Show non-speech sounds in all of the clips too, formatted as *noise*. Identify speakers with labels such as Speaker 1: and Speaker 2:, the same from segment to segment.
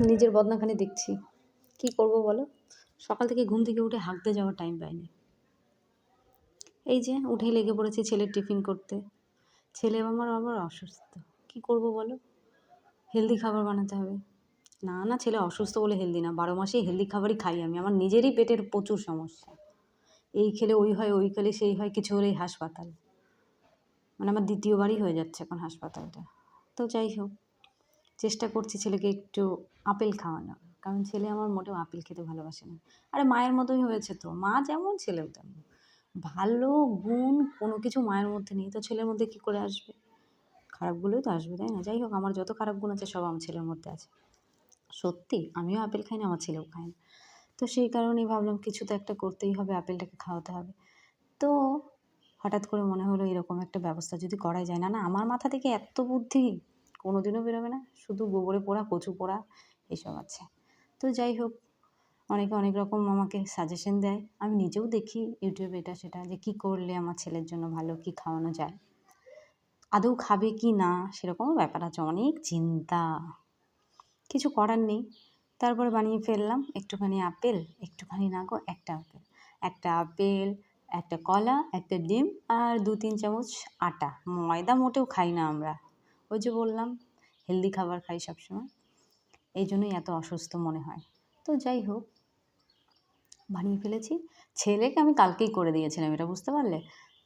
Speaker 1: নিজের বদনাখানি দেখছি। কী করব বলো? সকাল থেকে ঘুম থেকে উঠে হাঁকতে যাওয়ার টাইম পাইনি। এই যে উঠেই লেগে পড়েছি ছেলের টিফিন করতে। ছেলে আমার আবার অসুস্থ। কী করব বলো? হেলদি খাবার বানাতে হবে। না না, ছেলে অসুস্থ বলে হেলদি না। বারো মাসেই হেলদি খাবারই খাই আমি। আমার নিজেরই পেটের প্রচুর সমস্যা। এই খেলে ওই হয়, ওই খেলে সেই হয়, কিছু হলেই হাসপাতাল। মানে আমার দ্বিতীয়বারই হয়ে যাচ্ছে এখন হাসপাতালটা। তো যাই হোক। চেষ্টা করছি ছেলেকে একটু আপেল খাওয়ানোর। কারণ ছেলে আমার মোটেও আপেল খেতে ভালোবাসে না। আরে মায়ের মতোই হয়েছে তো। মা যেমন ছেলেও তেমন। ভালো গুণ কোনো কিছু মায়ের মধ্যে নেই। তো ছেলের মধ্যে কী করে আসবে? খারাপগুলোই তো আসবে, তাই না? যাই হোক, আমার যত খারাপ গুণ আছে সব আমার ছেলের মধ্যে আছে। সত্যি, আমিও আপেল খাই না, আমার ছেলেও খায় না। তো সেই কারণেই ভাবলাম কিছু তো একটা করতেই হবে, আপেলটাকে খাওয়াতে হবে। তো হঠাৎ করে মনে হলো এরকম একটা ব্যবস্থা যদি করাই যায়। না না, আমার মাথা থেকে এত বুদ্ধি কোনো দিনও বেরোবে না, শুধু গোবরে পোড়া, কচু পোড়া এসব আছে। তো যাই হোক, অনেকে অনেক রকম আমাকে সাজেশন দেয়। আমি নিজেও দেখি ইউটিউবে এটা সেটা, যে কী করলে আমার ছেলের জন্য ভালো, কী খাওয়ানো যায়। আদৌ খাবে কি না, সেরকমও ব্যাপার আছে, অনেক চিন্তা। কিছু করার নেই। তারপরে বানিয়ে ফেললাম একটুখানি আপেল, একটুখানি না গো, একটা আপেল। একটা আপেল, একটা কলা, একটা ডিম আর দু তিন চামচ আটা। ময়দা মোটেও খাই না আমরা। ওই যে বললাম হেলদি খাবার খাই সবসময়। এই জন্যই এত অসুস্থ মনে হয়। তো যাই হোক, বানিয়ে ফেলেছি। ছেলেকে আমি কালকেই করে দিয়েছিলাম, এটা বুঝতে পারলে?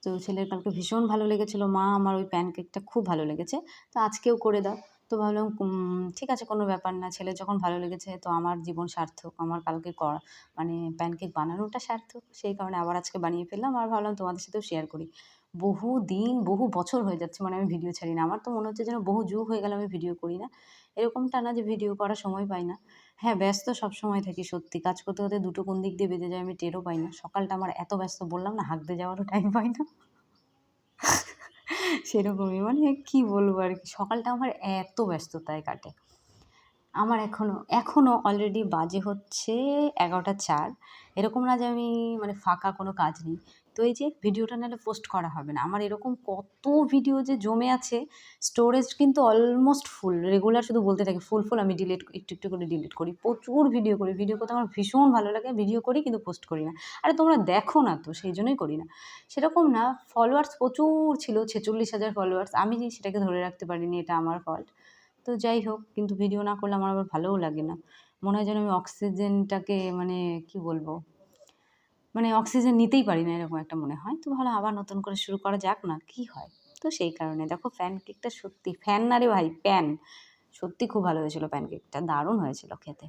Speaker 1: তো ছেলের কালকে ভীষণ ভালো লেগেছিলো। মা আমার ওই প্যানকেকটা খুব ভালো লেগেছে। তো আজকেও করে দাও। তো ভাবলাম ঠিক আছে, কোনো ব্যাপার না। ছেলে যখন ভালো লেগেছে, তো আমার জীবন সার্থক। আমার কালকে করা মানে প্যানকেক বানানোটা সার্থক। সেই কারণে আবার আজকে বানিয়ে ফেললাম। আর ভাবলাম তোমাদের সাথেও শেয়ার করি। বহু দিন, বহু বছর হয়ে যাচ্ছে মানে আমি ভিডিও ছাড়ি না আমার তো মনে হচ্ছে যেন বহু যুগ হয়ে গেল আমি ভিডিও করি না। এরকমটা না যে ভিডিও করার সময় পাই না। হ্যাঁ ব্যস্ত সব সময় থাকি সত্যি। কাজ করতে করতে দুটো কোন দিক দিয়ে বেঁধে যায় আমি টেরও পাই না। সকালটা আমার এত ব্যস্ত বললাম না, হাঁকতে যাওয়ারও টাইম পাই না। *laughs* সেরকমই। মানে কী বলব আর কি? সকালটা আমার এত ব্যস্ততায় কাটে। আমার এখনও এখনও অলরেডি বাজে হচ্ছে এগারোটা চার। এরকম না যে আমি মানে ফাঁকা কোনো কাজ নেই। তো এই যে ভিডিওটা নাহলে পোস্ট করা হবে না। আমার এরকম কত ভিডিও যে জমে আছে স্টোরেজ কিন্তু অলমোস্ট ফুল রেগুলার শুধু বলতে থাকে ফুল ফুল আমি ডিলিট একটু একটু করে ডিলিট করি। প্রচুর ভিডিও করি। ভিডিও করতে আমার ভীষণ ভালো লাগে ভিডিও করি কিন্তু পোস্ট করি না। আরে তোমরা দেখো না তো, সেই জন্যই করি না। সেরকম না ফলোয়ার্স প্রচুর ছিল, ছেচল্লিশ হাজার ফলোয়ার্স আমি সেটাকে ধরে রাখতে পারিনি, এটা আমার ফল্ট তো যাই হোক, কিন্তু ভিডিও না করলে আমার আবার ভালোও লাগে না। মনে হয় যেন আমি অক্সিজেনটাকে মানে কি বলব? মানে অক্সিজেন নিতেই পারি না, এরকম একটা মনে হয়। তো ভালো আবার নতুন করে শুরু করা যাক না, কি হয়? তো সেই কারণে দেখো ফ্যান কেকটা সত্যি ফ্যান না রে ভাই প্যান সত্যি খুব ভালো হয়েছিল প্যান কেকটা দারুণ হয়েছিল খেতে।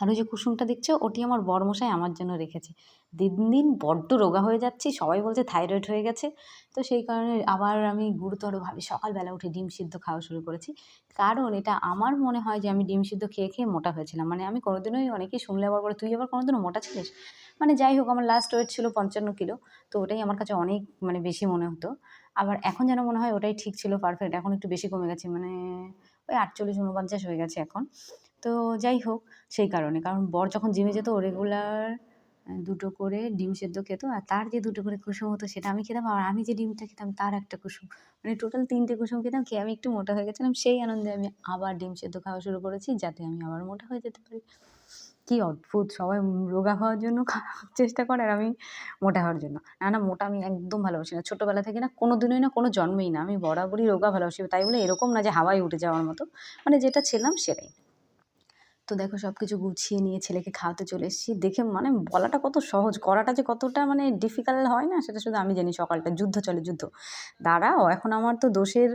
Speaker 1: আর ওই যে কুসুমটা দেখছ, ওটি আমার বরমশাই আমার জন্য রেখেছে। দিন দিন বড্ড রোগা হয়ে যাচ্ছি, সবাই বলছে থাইরয়েড হয়ে গেছে। তো সেই কারণে আবার আমি গুরুতরভাবে সকালবেলা উঠে ডিম সিদ্ধ খাওয়া শুরু করেছি। কারণ এটা আমার মনে হয় যে আমি ডিম সিদ্ধ খেয়ে খেয়ে মোটা হয়েছিলাম। মানে আমি কোনোদিনই অনেকেই শুনলে আবার বলে, তুই আবার কোনোদিনও মোটা ছিলিস? মানে যাই হোক, আমার লাস্ট ওয়েট ছিল পঞ্চান্ন কিলো, তো ওটাই আমার কাছে অনেক মানে বেশি মনে হতো। আবার এখন যেন মনে হয় ওটাই ঠিক ছিল পারফেক্ট এখন একটু বেশি কমে গেছে মানে ওই আটচল্লিশ উনপঞ্চাশ হয়ে গেছে এখন। তো যাই হোক, সেই কারণে, কারণ বর যখন জিমে যেত রেগুলার দুটো করে ডিম সেদ্ধ খেত, আর তার যে দুটো করে কুসুম হতো, সেটা আমি খেতাম, আর আমি যে ডিমটা খেতাম, তার একটা কুসুম। মানে টোটাল তিনটে কুসুম খেতাম, খেয়ে আমি একটু মোটা হয়ে গেছিলাম, সেই আনন্দে আমি আবার ডিম সেদ্ধ খাওয়া শুরু করেছি, যাতে আমি আবার মোটা হয়ে যেতে পারি। কি অদ্ভুত, সবাই রোগা হওয়ার জন্য *laughs* চেষ্টা করে আর আমি মোটা হওয়ার জন্য। না না, মোটা আমি একদম ভালোবাসি না। ছোটোবেলা থেকে না কোনো দিনই না কোনো জন্মেই না। আমি বরাবরই রোগা ভালোবাসি। তাই বলে এরকম না যে হাওয়ায় উঠে যাওয়ার মতো। মানে যেটা ছিলাম সেটাই। তো দেখো সব কিছু গুছিয়ে নিয়ে ছেলেকে খাওয়াতে চলে এসেছি। দেখে মানে বলাটা কত সহজ, করাটা যে কতটা মানে ডিফিকাল্ট হয় না, সেটা শুধু আমি জানি সকালটা যুদ্ধ চলে, যুদ্ধ। দাঁড়াও, এখন আমার তো দোষের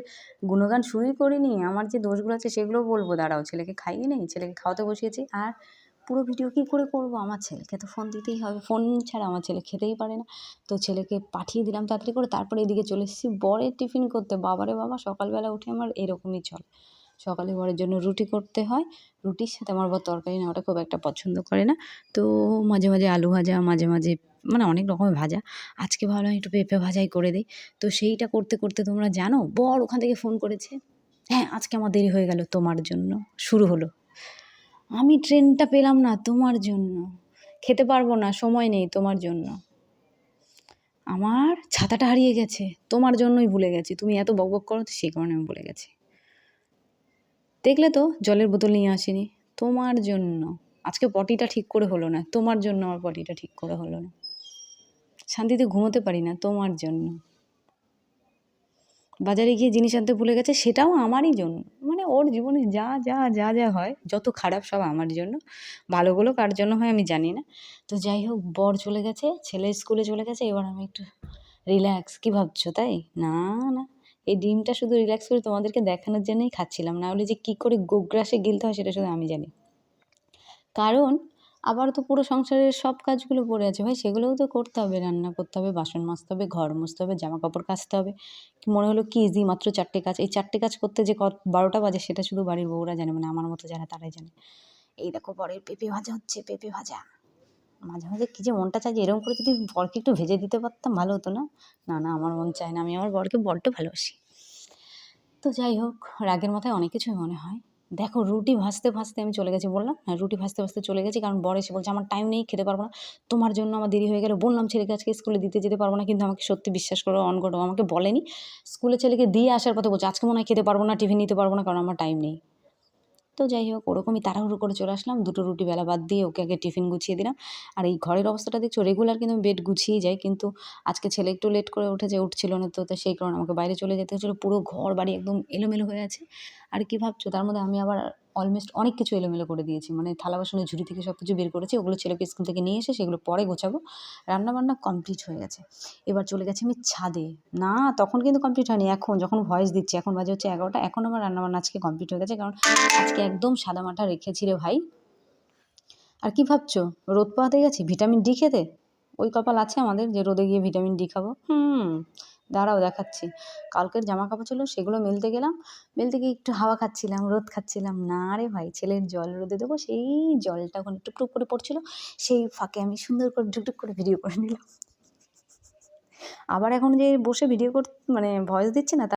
Speaker 1: গুণগান শুরুই করিনি। আমার যে দোষগুলো আছে সেগুলো বলব। দাঁড়াও, ছেলেকে খাইয়ে নেই, ছেলেকে খাওয়াতে বসিয়েছি। আর পুরো ভিডিও কী করে করব? আমার ছেলেকে তো ফোন দিতেই হবে। ফোন ছাড়া আমার ছেলে খেতেই পারে না। তো ছেলেকে পাঠিয়ে দিলাম তাড়াতাড়ি করে। তারপরে এদিকে চলে এসেছি। বরের টিফিন করতে। বাবারে বাবা, সকালবেলা উঠে আমার এরকমই চলে। সকালে বরের জন্য রুটি করতে হয়। রুটির সাথে আমার বর তরকারি নেওয়াটা খুব একটা পছন্দ করে না। তো মাঝে মাঝে আলু ভাজা, মাঝে মাঝে মানে অনেক রকমের ভাজা। আজকে ভাবলাম একটু পেঁপে ভাজাই করে দিই। তো সেইটা করতে করতে তোমরা জানো? বর ওখান থেকে ফোন করেছে। হ্যাঁ আজকে আমার দেরি হয়ে গেল তোমার জন্য। শুরু হলো। আমি ট্রেনটা পেলাম না তোমার জন্য। খেতে পারব না, সময় নেই তোমার জন্য। আমার ছাতাটা হারিয়ে গেছে, তোমার জন্যই ভুলে গেছি। তুমি এত বকবক করো তো সেই কারণে আমি ভুলে গেছি। দেখলে তো জলের বোতল নিয়ে আসিনি। তোমার জন্য। আজকে পটিটা ঠিক করে হলো না। তোমার জন্য আমার পটিটা ঠিক করে হলো না। শান্তিতে ঘুমোতে পারি না, তোমার জন্য। বাজারে গিয়ে জিনিস আনতে ভুলে গেছে, সেটাও আমারই জন্য। ওর জীবনে যা যা যা যা হয়, যত খারাপ সব আমার জন্য, ভালোগুলো কার জন্য হয় আমি জানি না। তো যাই হোক, বর চলে গেছে, ছেলে স্কুলে চলে গেছে, এবার আমি একটু রিল্যাক্স কী ভাবছ তাই? না না। এই ডিমটা শুধু রিল্যাক্স করে তোমাদেরকে দেখানোর জন্যই খাচ্ছিলাম, না হলে যে কী করে গোগ্রাসে গিলতে হয় সেটা শুধু আমি জানি। কারণ আবার তো পুরো সংসারের সব কাজগুলো পড়ে আছে। ভাই, সেগুলোও তো করতে হবে, রান্না করতে হবে, বাসন মাজতে হবে, ঘর মুছতে হবে জামা কাপড় কাচতে হবে। মনে হলো কি ইজি মাত্র চারটে কাজ? এই চারটে কাজ করতে যে বারোটা বাজে, সেটা শুধু বাড়ির বউরা জানে মানে আমার মতো যারা তারাই জানে। এই দেখো বরের পেঁপে ভাজা হচ্ছে, পেঁপে ভাজা। মাঝে মাঝে কী যে মনটা চাই যে এরকম করে যদি বরকে একটু ভেজে দিতে পারতাম, ভালো হতো না? না না, আমার মন চায় না, আমি আমার বরকে বড্ড ভালোবাসি। তো যাই হোক, রাগের মাথায় অনেক কিছুই মনে হয়। দেখো রুটি ভাজতে ভাজতে আমি চলে গেছি বললাম হ্যাঁ রুটি ভাজতে ভাজতে চলে গেছি কারণ বর এসে বলছে, আমার টাইম নেই, খেতে পারব না। তোমার জন্য আমার দেরি হয়ে গেল। বললাম, ছেলেকে আজকে স্কুলে দিতে যেতে পারব না, কিন্তু আমাকে সত্যি বিশ্বাস করো, অন করো আমাকে বলেনি। স্কুলে ছেলেকে দিয়ে আসার পথে বলছে, আজকে মনে হয় খেতে পারব না, টিফিন নিতে পারব না, কারণ আমার টাইম নেই। তো যাই হোক, ওরকমই তাড়াহুড়ো করে চলে আসলাম। দুটো রুটি বেলা বাদ দিয়ে ওকে আগে টিফিন গুছিয়ে দিলাম। আর এই ঘরের অবস্থাটা দেখছ রেগুলার কিন্তু বেড গুছিয়েই যাই, কিন্তু আজকে ছেলে একটু লেট করে উঠেছে, উঠছিল না তো সেই কারণে আমাকে বাইরে চলে যেতে হচ্ছিল পুরো ঘর বাড়ি একদম এলোমেলো হয়ে আছে। আর কী ভাবছ? তার মধ্যে আমি আবার অলমোস্ট অনেক কিছু এলোমেলো করে দিয়েছি। মানে থালা বাসনের ঝুড়ি থেকে সব কিছু বের করেছি, ওগুলো ছেলেকে স্কুল থেকে নিয়ে এসে সেগুলো পরে গোছাবো। রান্নাবান্না কমপ্লিট হয়ে গেছে। এবার চলে গেছি আমি ছাদে। না, তখন কিন্তু কমপ্লিট হয়নি, এখন যখন ভয়েস দিচ্ছি, এখন বাজে হচ্ছে এগারোটা, এখন আমার রান্নাবান্না আজকে কমপ্লিট হয়ে গেছে, কারণ আজকে একদম সাদা মাটা রেখেছি রে ভাই। আর কি ভাবছ? রোদ পোহাতে গেছি? ভিটামিন ডি খেতে? ওই কপাল আছে আমাদের যে রোদে গিয়ে ভিটামিন ডি খাব? হুম। দাঁড়াও দেখাচ্ছি। কালকের জামা কাপড় ছিল, সেগুলো মেলতে গেলাম। মেলতে গিয়ে একটু হাওয়া খাচ্ছিলাম, রোদ খাচ্ছিলাম। না রে ভাই, ছেলের জল রোদে দেবো, সেই জলটা ওখানে টুকটুক করে পড়ছিল, সেই ফাঁকে আমি সুন্দর করে ঢুকটুক করে ভিডিও করে নিলাম। আবার এখন যে বসে ভিডিও কর মানে ভয়েস দিচ্ছে না